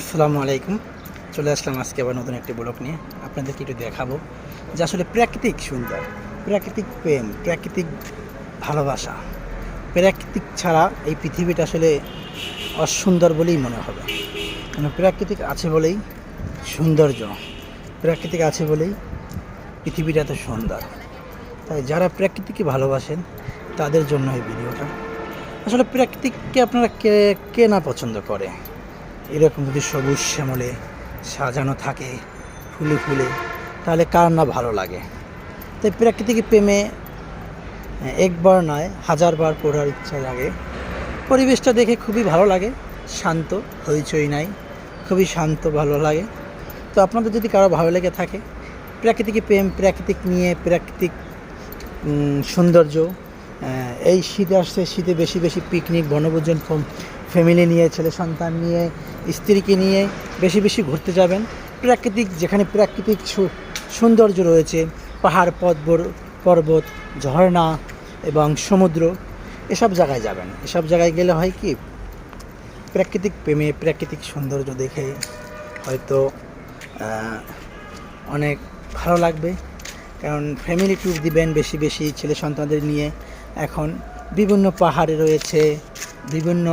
আসসালামু আলাইকুম। চলে আসলাম আজকে আবার নতুন একটি ব্লগ নিয়ে। আপনাদেরকে একটু দেখাবো যে আসলে প্রাকৃতিক সুন্দর, প্রাকৃতিক প্রেম, প্রাকৃতিক ভালোবাসা, প্রাকৃতিক ছাড়া এই পৃথিবীটা আসলে অসুন্দর বলেই মনে হবে। মানে প্রাকৃতিক আছে বলেই সৌন্দর্য, প্রাকৃতিক আছে বলেই পৃথিবীটা এত সুন্দর। তাই যারা প্রকৃতিকে ভালোবাসেন, তাদের জন্য এই ভিডিওটা। আসলে প্রাকৃতিককে আপনারা কে কে না পছন্দ করে? এরকম যদি সবুজ শ্যামলে সাজানো থাকে, ফুলে ফুলে, তাহলে কার না ভালো লাগে? তাই প্রাকৃতিক প্রেমে একবার নয় হাজারবার পড়ার ইচ্ছা লাগে। পরিবেশটা দেখে খুবই ভালো লাগে, শান্ত, হইচই নাই, খুবই শান্ত, ভালো লাগে। তো আপনাদের যদি কারও ভালো লেগে থাকে, প্রাকৃতিক প্রেম, প্রাকৃতিক নিয়ে, প্রাকৃতিক সৌন্দর্য এই শীত আসছে, শীতে বেশি বেশি পিকনিক বনভোজন ফ্যামিলি নিয়ে, ছেলে সন্তান নিয়ে, স্ত্রীকে নিয়ে বেশি বেশি ঘুরতে যাবেন। প্রাকৃতিক, যেখানে প্রাকৃতিক সৌন্দর্য রয়েছে, পাহাড় পর্বত পর্বত, ঝর্ণা এবং সমুদ্র, এসব জায়গায় যাবেন। এসব জায়গায় গেলে হয় কি, প্রাকৃতিক প্রেমে, প্রাকৃতিক সৌন্দর্য দেখে হয়তো অনেক ভালো লাগবে। কারণ ফ্যামিলি ট্যুর দিবেন বেশি বেশি, ছেলে সন্তানদের নিয়ে। এখন বিভিন্ন পাহাড়ে রয়েছে বিভিন্ন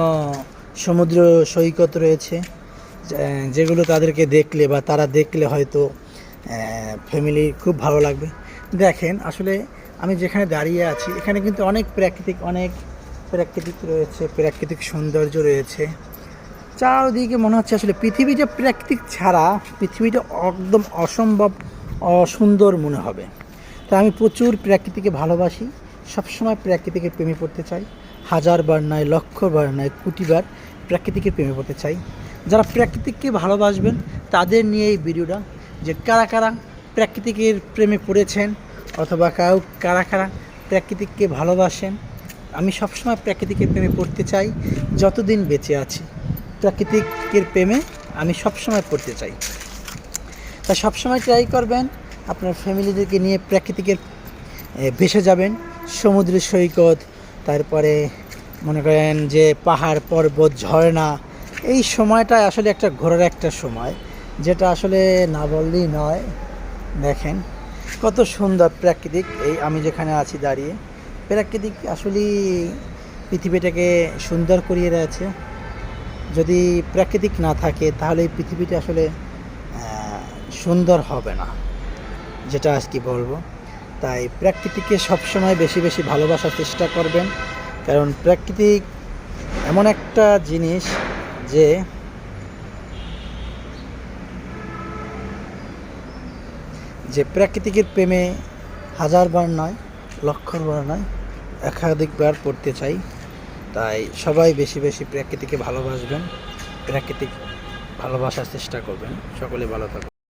সমুদ্র সৈকত রয়েছে যেগুলো তাদেরকে দেখলে বা তারা দেখলে হয়তো ফ্যামিলি খুব ভালো লাগবে। দেখেন, আসলে আমি যেখানে দাঁড়িয়ে আছি, এখানে কিন্তু অনেক প্রাকৃতিক অনেক প্রাকৃতিক রয়েছে, প্রাকৃতিক সৌন্দর্য রয়েছে। চারদিকে মনে হচ্ছে আসলে পৃথিবীটা প্রাকৃতিক ছাড়া, পৃথিবীটা একদম অসম্ভব, অসুন্দর মনে হবে। তাই আমি প্রচুর প্রাকৃতিকে ভালোবাসি, সবসময় প্রাকৃতিকের প্রেমে পড়তে চাই। হাজারবার নয় লক্ষবার নয় কোটিবার প্রাকৃতিকের প্রেমে পড়তে চাই। যারা প্রাকৃতিককে ভালোবাসবেন, তাদের নিয়ে এই ভিডিওটা যে কারা কারা প্রাকৃতিকের প্রেমে পড়েছেন অথবা কাউ কারা কারা প্রাকৃতিককে ভালোবাসেন, আমি সবসময় প্রাকৃতিকের প্রেমে পড়তে চাই, যতদিন বেঁচে আছি। প্রাকৃতিকের প্রেমে আমি সবসময় পড়তে চাই। তা সবসময় ট্রাই করবেন, আপনার ফ্যামিলিদেরকে নিয়ে প্রাকৃতিকের ভেসে যাবেন। সমুদ্র সৈকত তারপরে মনে করেন যে পাহাড় পর্বত, ঝর্ণা, এই সময়টা আসলে একটা ঘোরার একটা সময়, যেটা আসলে না বললেই নয়। দেখেন, কত সুন্দর প্রাকৃতিক, এই আমি যেখানে আছি দাঁড়িয়ে, প্রাকৃতিক আসলেই পৃথিবীটাকে সুন্দর করিয়ে রয়েছে যদি প্রাকৃতিক না থাকে, তাহলে এই পৃথিবীটা আসলে সুন্দর হবে না, যেটা আজকে বলব। তাই প্রাকৃতিককে সবসময় বেশি বেশি ভালোবাসার চেষ্টা করবেন। কারণ প্রাকৃতিক এমন একটা জিনিস যে যে প্রাকৃতিকের প্রেমে হাজারবার নয় লক্ষবার নয় একাধিকবার পড়তে চাই। তাই সবাই বেশি বেশি প্রাকৃতিকে ভালোবাসবেন, প্রাকৃতিক ভালোবাসার চেষ্টা করবেন। সকলে ভালো থাকুন।